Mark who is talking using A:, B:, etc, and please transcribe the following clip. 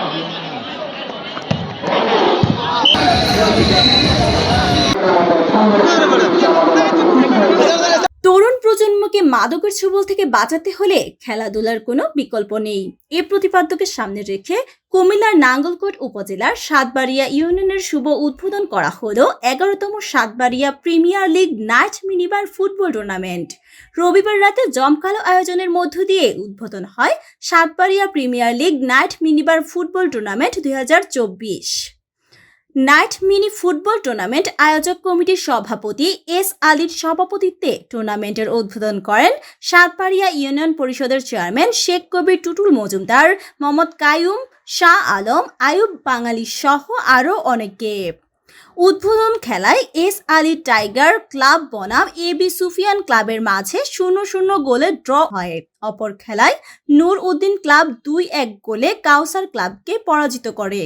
A: তরুণ মাদকের ছবল থেকে বাঁচাতে হলে খেলাধুলার কোনো বিকল্প নেই। এ প্রতিপাদ্যকে সামনে রেখে কুমিল্লার নাঙ্গলকোট উপজেলার সাতবাড়িয়া ইউনিয়নের শুভ উদ্বোধন করা হলো এগারোতম Satbaria premier league night minibar football tournament. রবিবার রাতে জমকালো আয়োজনের মধ্য দিয়ে উদ্বোধন হয় Satbaria premier league night minibar football tournament দুই হাজার চব্বিশ। নাইট মিনি ফুটবল টুর্নামেন্ট আয়োজক কমিটির সভাপতি এস আলীর সভাপতিত্বে টুর্নামেন্টের উদ্বোধন করেন সাতপাড়িয়া ইউনিয়ন পরিষদের চেয়ারম্যান শেখ কবির টুটুল মজুমদার, মোহাম্মদ কায়ুম, শাহ আলম আয়ুব বাঙালি সহ আরও অনেকে উদ্বোধন খেলায় এস আলী টাইগার ক্লাব বনাম এ বি সুফিয়ান ক্লাবের মাঝে শূন্য শূন্য গোলে ড্র হয়। অপর খেলায় নূর উদ্দিন ক্লাব দুই এক গোলে কাউসার ক্লাবকে পরাজিত করে।